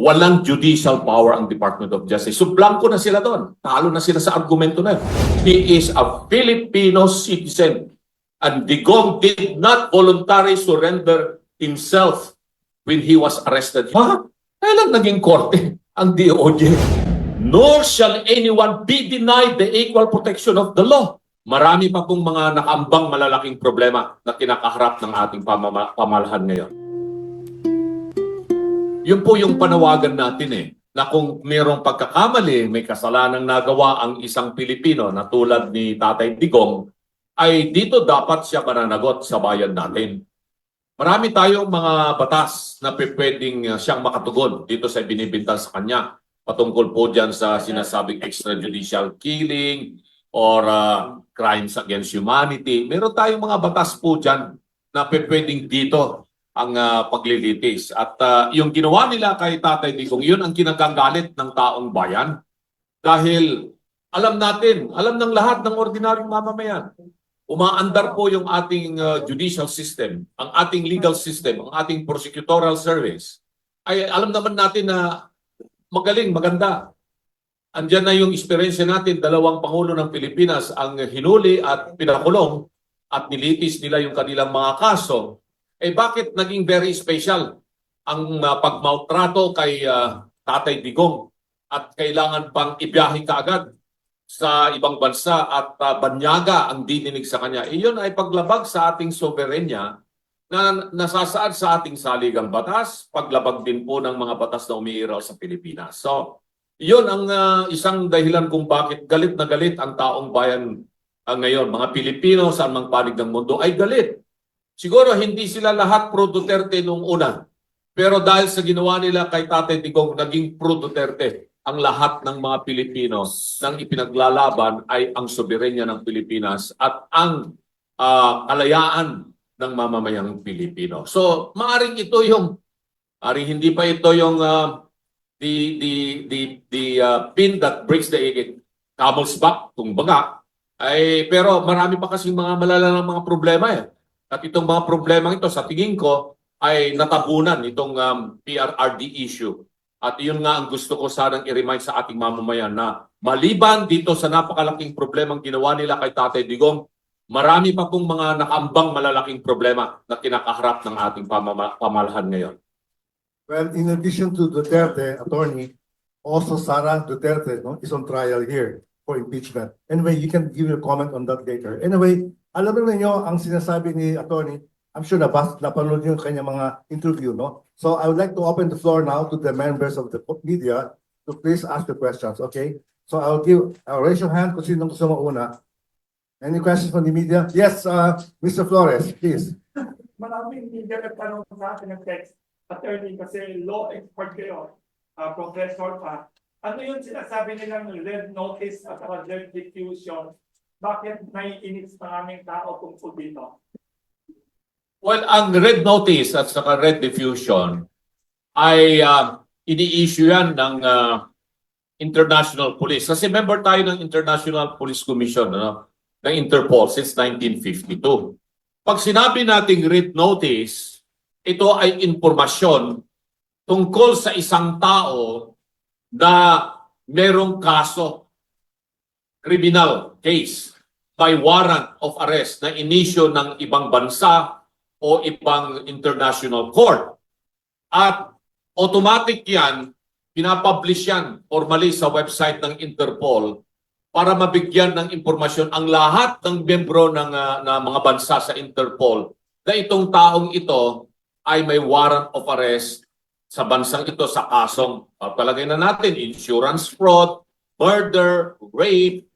walang judicial power ang Department of Justice. So blanco na sila doon. Talo na sila sa argumento na. He is a Filipino citizen and Digong did not voluntarily surrender himself when he was arrested. Ha? Kailan naging korte ang DOJ? Nor shall anyone be denied the equal protection of the law. Marami pa pong mga nakaambang malalaking problema na kinakaharap ng ating pamama- pamalahan ngayon. Yun po yung panawagan natin eh, na kung mayroong pagkakamali, may kasalanang nagawa ang isang Pilipino na tulad ni Tatay Digong, ay dito dapat siya mananagot sa bayan natin. Marami tayong mga batas na pwedeng uh, siyang makatugon dito sa binibintang sa kanya patungkol po dyan sa sinasabing extrajudicial killing or uh, crimes against humanity. Meron tayong mga batas po dyan na pwedeng dito ang uh, paglilitis. At uh, yung ginawa nila kay Tatay Digong, yun ang kinagagalit ng taong bayan. Dahil alam natin, alam ng lahat ng ordinaryong mamamayan, umaandar po yung ating uh, judicial system, ang ating legal system, ang ating prosecutorial service. Ay alam naman natin na magaling, maganda. Andiyan na yung experience natin, dalawang pangulo ng Pilipinas ang hinuli at pinakulong at nilitis nila yung kanilang mga kaso. Eh bakit naging very special ang uh, pagmautrato kay uh, Tatay Digong at kailangan pang ibiyahe kaagad sa ibang bansa at uh, banyaga ang dininig sa kanya. Iyon ay paglabag sa ating soberenya na nasasaad sa ating saligang batas, paglabag din po ng mga batas na umiiral sa Pilipinas. So, iyon ang uh, isang dahilan kung bakit galit na galit ang taong bayan uh, ngayon. Mga Pilipino saan mang panig ng mundo ay galit. Siguro hindi sila lahat pro Duterte nung una. Pero dahil sa ginawa nila kay Tatay Digong, naging pro Duterte ang lahat ng mga Pilipino nang ipinaglalaban ay ang soberenya ng Pilipinas at ang ah, kalayaan ng mamamayang Pilipino. So, maaring ito yung maaring hindi pa ito yung ah, the the the the ah, pin that breaks the camel's back, kung baga. Ay pero marami pa kasing mga malalalang mga problema eh. At itong mga problema ito sa tingin ko ay natabunan itong um, PRRD issue. At iyon nga ang gusto ko sanang i-remind sa ating mamamayan na maliban dito sa napakalaking problemang ginawa nila kay Tatay Digong, marami pa pong mga nakaambang malalaking problema na kinakaharap ng ating pamama- pamalahan ngayon. Well, in addition to Duterte, attorney, also Sara Duterte no, is on trial here for impeachment. Anyway, you can give your comment on that later. Anyway, alam mo ninyo ang sinasabi ni attorney, I'm sure nabas, napanood niyo yung kanyang mga interview, no? So I would like to open the floor now to the members of the media to please ask the questions, okay? So I'll give, I'll raise your hand kung sino gusto mauna. Any questions from the media? Yes, uh, Mr. Flores, please. maraming media nagtanong sa akin ng text, attorney kasi law expert kayo, ah, professor pa. Ano yung sinasabi nilang red notice at red diffusion? Bakit may inis maraming tao tungkol dito? Well, ang red notice at saka red diffusion ay uh, ini-issue yan ng uh, International Police. Kasi member tayo ng International Police Commission, ano, ng Interpol since 1952. Pag sinabi nating red notice, ito ay impormasyon tungkol sa isang tao na merong kaso, criminal case, by warrant of arrest na inisyo ng ibang bansa o ibang international court. At automatic yan, pinapublish yan formally sa website ng Interpol para mabigyan ng impormasyon ang lahat ng membro ng ah, na mga bansa sa Interpol na itong taong ito ay may warrant of arrest sa bansang ito sa kasong ah, palagay na natin insurance fraud, murder, rape,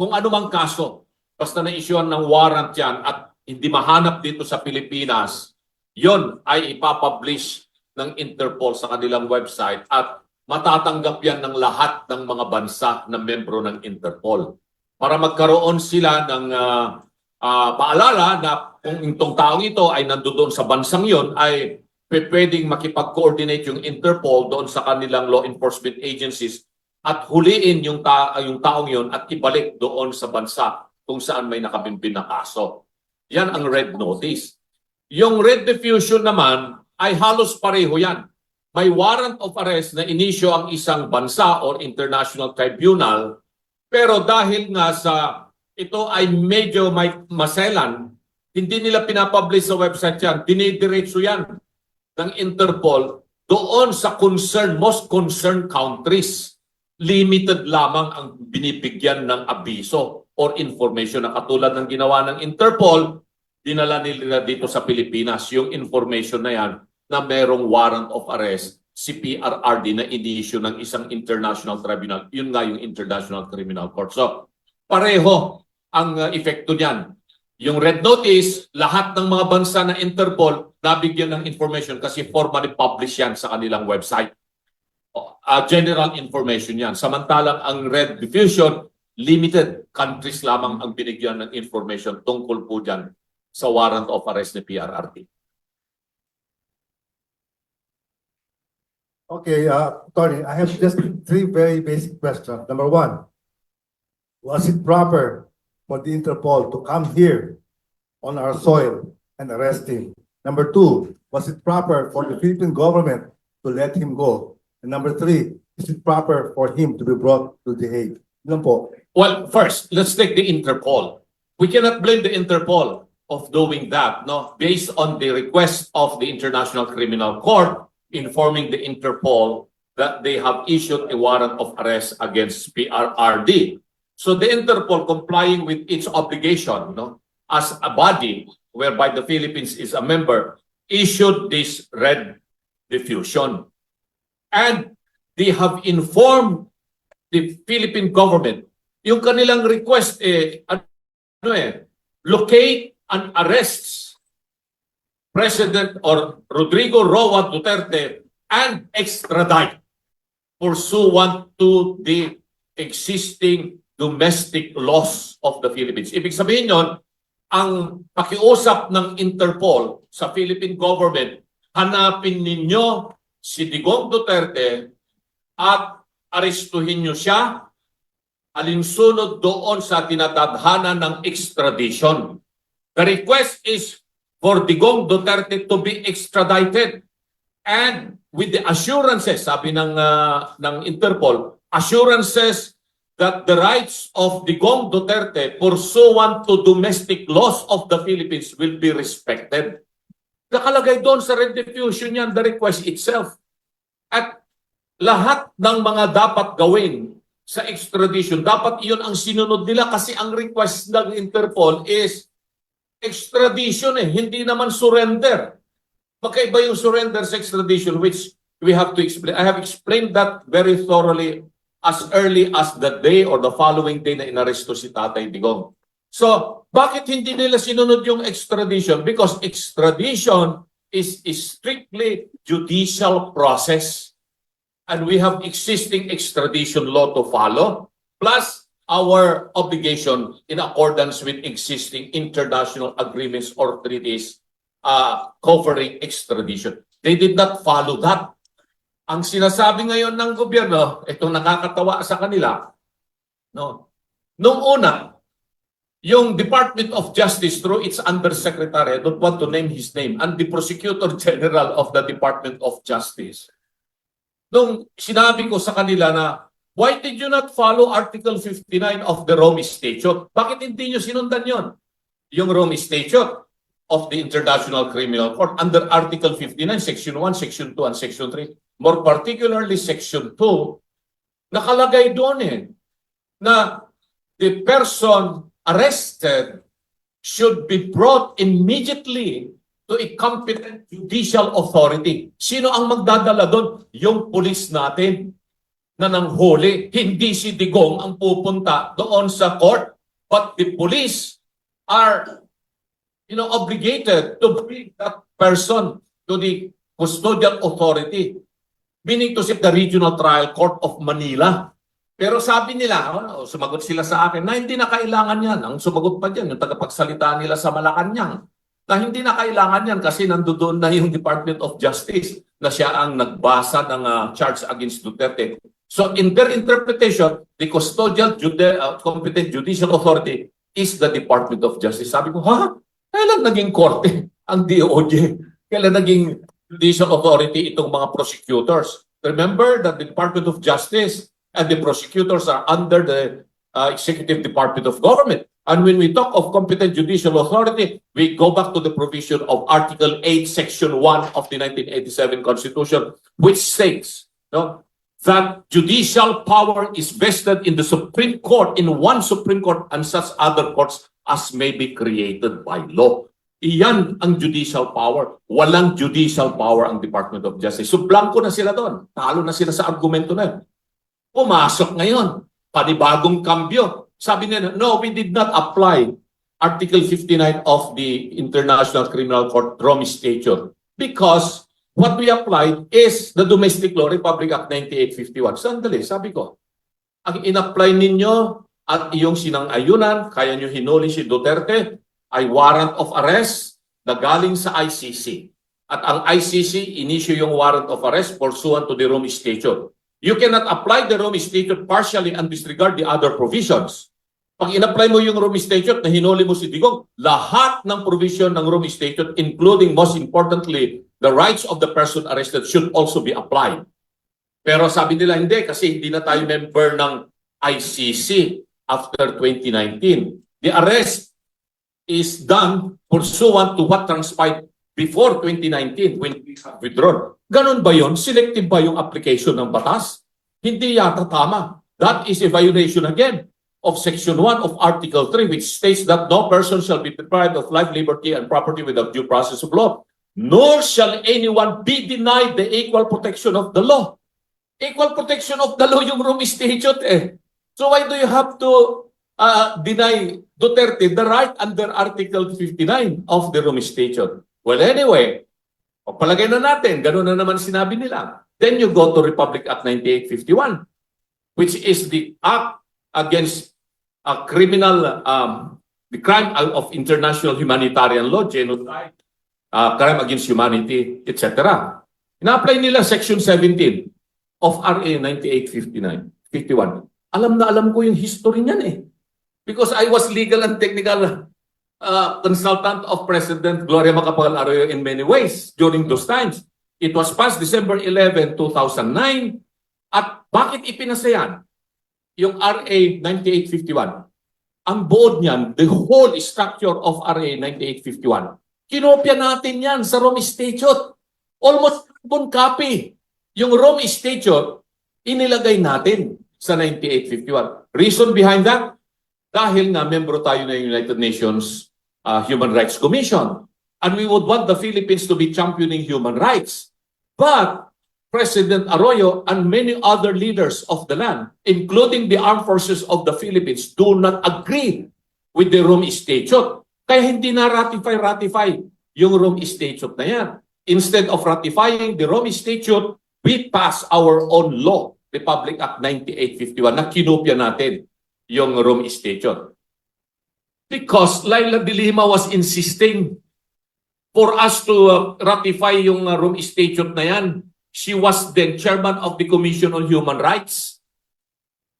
kung anumang kaso. Basta na-issuean ng warrant yan at hindi mahanap dito sa Pilipinas, yon ay ipapublish ng Interpol sa kanilang website at matatanggap yan ng lahat ng mga bansa na membro ng Interpol. Para magkaroon sila ng ah, ah, paalala na kung itong taong ito ay nandoon sa bansang yon ay pwedeng makipag-coordinate yung Interpol doon sa kanilang law enforcement agencies at huliin yung, ta- yung taong yon at ibalik doon sa bansa kung saan may nakabimbin na kaso. Yan ang red notice. Yung red diffusion naman ay halos pareho yan. may warrant of arrest na inisyo ang isang bansa or international tribunal, pero dahil nga sa ito ay medyo may maselan, hindi nila pinapublish sa website yan, dinidiretso yan ng Interpol doon sa concern, most concerned countries. Limited lamang ang binibigyan ng abiso or information na katulad ng ginawa ng Interpol, dinala nila dito sa Pilipinas yung information na yan na merong warrant of arrest si PRRD na in-issue ng isang international tribunal. Yun nga yung International Criminal Court. So, pareho ang uh, epekto niyan. Yung red notice, lahat ng mga bansa na Interpol nabigyan ng information kasi formally published yan sa kanilang website. Uh, general information yan. Samantalang ang red diffusion, limited countries lamang ang binigyan ng information tungkol po dyan sa warrant of arrest ni PRRD. Okay, uh, Tony, I have just three very basic questions. Number one, was it proper for the Interpol to come here on our soil and arrest him? Number two, was it proper for the Philippine government to let him go? And number three, is it proper for him to be brought to The Hague? Yun po. Well, first, let's take the Interpol. We cannot blame the Interpol of doing that, no? Based on the request of the International Criminal Court informing the Interpol that they have issued a warrant of arrest against PRRD. So the Interpol complying with its obligation, no, as a body whereby the Philippines is a member, issued this red diffusion. And they have informed the Philippine government yung kanilang request eh ano eh locate and arrest President or Rodrigo Roa Duterte and extradite pursuant to the existing domestic laws of the Philippines. Ibig sabihin yon, ang pakiusap ng Interpol sa Philippine government, hanapin ninyo si Digong Duterte at arestuhin nyo siya alinsunod doon sa tinatadhana ng extradition. The request is for Digong Duterte to be extradited and with the assurances, sabi ng, ah, ng Interpol, assurances that the rights of Digong Duterte pursuant to domestic laws of the Philippines will be respected. Nakalagay doon sa red diffusion yan, the request itself. At lahat ng mga dapat gawin sa extradition, dapat iyon ang sinunod nila kasi ang request ng Interpol is extradition eh, hindi naman surrender. Magkaiba yung surrender sa extradition which we have to explain. I have explained that very thoroughly as early as the day or the following day na inaresto si Tatay Digong. So, bakit hindi nila sinunod yung extradition? Because extradition is a strictly judicial process and we have existing extradition law to follow, plus our obligation in accordance with existing international agreements or treaties uh, covering extradition. They did not follow that. Ang sinasabi ngayon ng gobyerno, itong nakakatawa sa kanila, no? Nung una, yung Department of Justice through its undersecretary, I don't want to name his name, and the Prosecutor General of the Department of Justice, nung sinabi ko sa kanila na, why did you not follow Article 59 of the Rome Statute? Bakit hindi nyo sinundan yon? Yung Rome Statute of the International Criminal Court under Article 59, Section 1, Section 2, and Section 3. More particularly, Section 2, nakalagay doon eh, na the person arrested should be brought immediately to a competent judicial authority. Sino ang magdadala doon? Yung pulis natin na nanghuli. Hindi si Digong ang pupunta doon sa court, but the police are you know, obligated to bring that person to the custodial authority. Meaning to the Regional Trial Court of Manila. Pero sabi nila, ano, sumagot sila sa akin, na hindi na kailangan yan. Ang sumagot pa dyan, yung tagapagsalita nila sa Malacanang, na hindi na kailangan yan kasi nandoon na yung Department of Justice na siya ang nagbasa ng ah, charge against Duterte. So in their interpretation, the custodial jude- uh, competent judicial authority is the Department of Justice. Sabi ko, ha? Kailan naging korte ang DOJ? Kailan naging judicial authority itong mga prosecutors. Remember that the Department of Justice and the prosecutors are under the uh, Executive Department of Government. And when we talk of competent judicial authority, we go back to the provision of Article 8, Section 1 of the 1987 Constitution, which states no, that judicial power is vested in the Supreme Court, in one Supreme Court, and such other courts as may be created by law. Iyan ang judicial power. Walang judicial power ang Department of Justice. So blanco na sila doon. Talo na sila sa argumento na yun. Pumasok ngayon. Panibagong kambyo. Sabi nila, no, we did not apply Article 59 of the International Criminal Court Rome Statute because what we applied is the Domestic Law Republic Act 9851. Sandali, sabi ko, ang in-apply ninyo at iyong sinang-ayunan, kaya nyo hinuli si Duterte, ay warrant of arrest na galing sa ICC. At ang ICC, inisyo yung warrant of arrest pursuant to the Rome Statute. You cannot apply the Rome Statute partially and disregard the other provisions. Pag in-apply mo yung Rome Statute na hinuli mo si Digong, lahat ng provision ng Rome Statute, including most importantly, the rights of the person arrested should also be applied. Pero sabi nila hindi kasi hindi na tayo member ng ICC after 2019. The arrest is done pursuant to what transpired before 2019 when we have withdrawn. Ganon ba yon? Selective ba yung application ng batas? Hindi yata tama. That is a violation again of Section 1 of Article 3 which states that no person shall be deprived of life, liberty, and property without due process of law, nor shall anyone be denied the equal protection of the law. Equal protection of the law yung Rome Statute eh. So why do you have to uh, deny Duterte the right under Article 59 of the Rome Statute? Well, anyway, pagpalagay na natin, gano'n na naman sinabi nila. Then you go to Republic Act 9851, which is the act against a criminal, um, the crime of international humanitarian law, genocide, uh, crime against humanity, etc. Ina-apply nila Section 17 of RA 9859, 51. Alam na alam ko yung history niyan eh. Because I was legal and technical uh, consultant of President Gloria Macapagal Arroyo in many ways during those times. It was passed December 11, 2009. At bakit ipinasa yan? Yung RA 9851. Ang buod niyan, the whole structure of RA 9851. Kinopya natin yan sa Rome Statute. Almost carbon copy. Yung Rome Statute, inilagay natin sa 9851. Reason behind that? Dahil nga membro tayo ng United Nations uh, Human Rights Commission. And we would want the Philippines to be championing human rights. But President Arroyo and many other leaders of the land, including the armed forces of the Philippines, do not agree with the Rome Statute. Kaya hindi na ratify-ratify yung Rome Statute na yan. Instead of ratifying the Rome Statute, we pass our own law, Republic Act 9851, na kinopya natin yung Rome Statute. Because Laila de Lima was insisting for us to uh, ratify yung uh, Rome Statute na yan. She was then chairman of the Commission on Human Rights.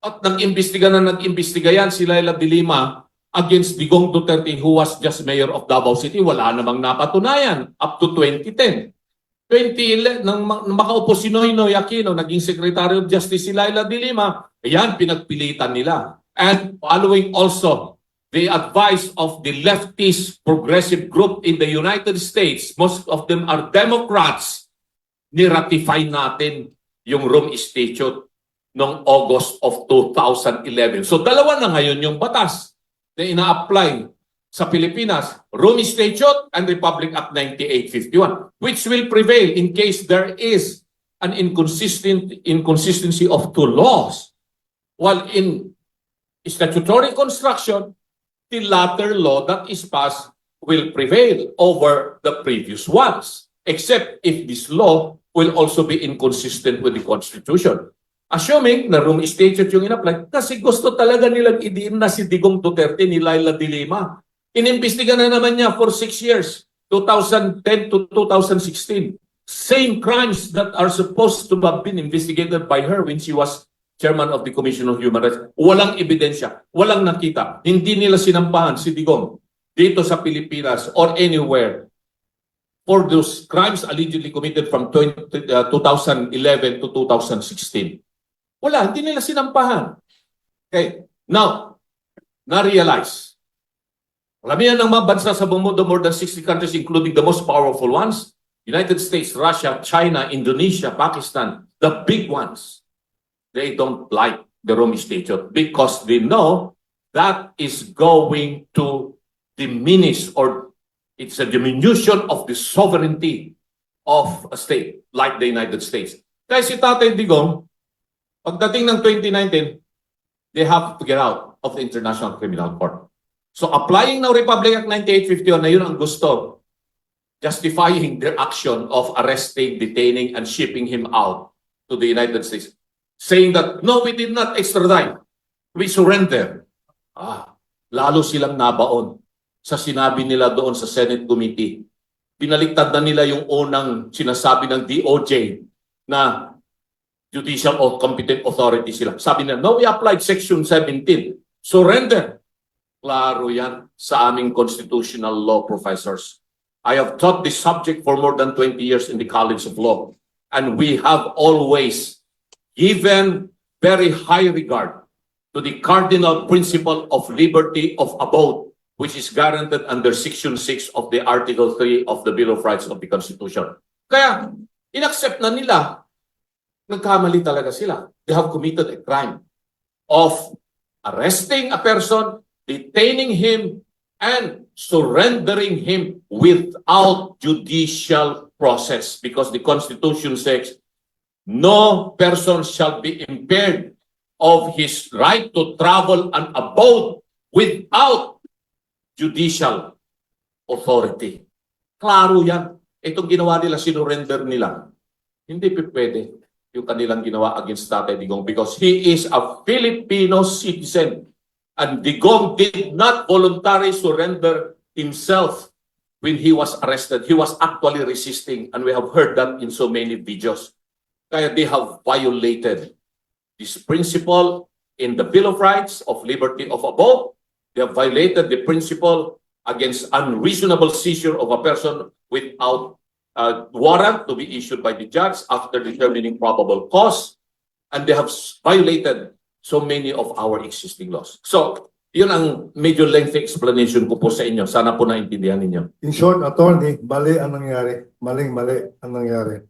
At nag-imbestiga na nag-imbestiga yan si Laila de Lima against Digong Duterte who was just mayor of Davao City. Wala namang napatunayan up to 2010. 2011, nang ma- nang makaupo si Noynoy Aquino, naging Secretary of Justice si Laila de Lima, ayan, pinagpilitan nila. And following also the advice of the leftist progressive group in the United States, most of them are Democrats, ni-ratify natin yung Rome Statute noong August of 2011. So dalawa na ngayon yung batas na ina-apply sa Pilipinas, Rome Statute and Republic Act 9851, which will prevail in case there is an inconsistent inconsistency of two laws. While in statutory construction, the latter law that is passed will prevail over the previous ones, except if this law will also be inconsistent with the Constitution. Assuming na Rome Statute yung in-apply, kasi gusto talaga nilang idiin na si Digong Duterte ni Laila de Lima. Inimbestiga na naman niya for six years, 2010 to 2016. Same crimes that are supposed to have been investigated by her when she was chairman of the Commission on Human Rights. Walang ebidensya, walang nakita. Hindi nila sinampahan si Digong dito sa Pilipinas or anywhere for those crimes allegedly committed from 20, uh, 2011 to 2016. Wala, hindi nila sinampahan. Okay, now, na-realize. Karamihan ng mga bansa sa buong mundo, more than 60 countries, including the most powerful ones, United States, Russia, China, Indonesia, Pakistan, the big ones, they don't like the Rome Statute because they know that is going to diminish or it's a diminution of the sovereignty of a state like the United States. Kaya si Tatay Digong, pagdating ng 2019, they have to get out of the International Criminal Court. So applying ng Republic Act 9851 na yun ang gusto, justifying their action of arresting, detaining, and shipping him out to the United States. Saying that, no, we did not extradite. We surrender. Ah, lalo silang nabaon sa sinabi nila doon sa Senate Committee. Pinaliktad na nila yung unang sinasabi ng DOJ na judicial or competent authority sila. Sabi nila, no, we applied Section 17. Surrender. Klaro yan sa aming constitutional law professors. I have taught this subject for more than 20 years in the College of Law. And we have always given very high regard to the cardinal principle of liberty of abode, which is guaranteed under Section 6 of the Article 3 of the Bill of Rights of the Constitution. Kaya, inaccept na nila, nagkamali talaga sila. They have committed a crime of arresting a person, detaining him, and surrendering him without judicial process because the Constitution says no person shall be impaired of his right to travel and abode without judicial authority. Klaro yan. Itong ginawa nila, sinurrender nila. Hindi pwede yung kanilang ginawa against Tatay Digong because he is a Filipino citizen. And Digong did not voluntarily surrender himself when he was arrested. He was actually resisting and we have heard that in so many videos. Kaya they have violated this principle in the Bill of Rights of Liberty of Abode. They have violated the principle against unreasonable seizure of a person without a warrant to be issued by the judge after determining probable cause. And they have violated so many of our existing laws. So, yun ang medyo lengthy explanation ko po sa inyo. Sana po naintindihan ninyo. In short, attorney, mali ang nangyari. Maling mali ang nangyari.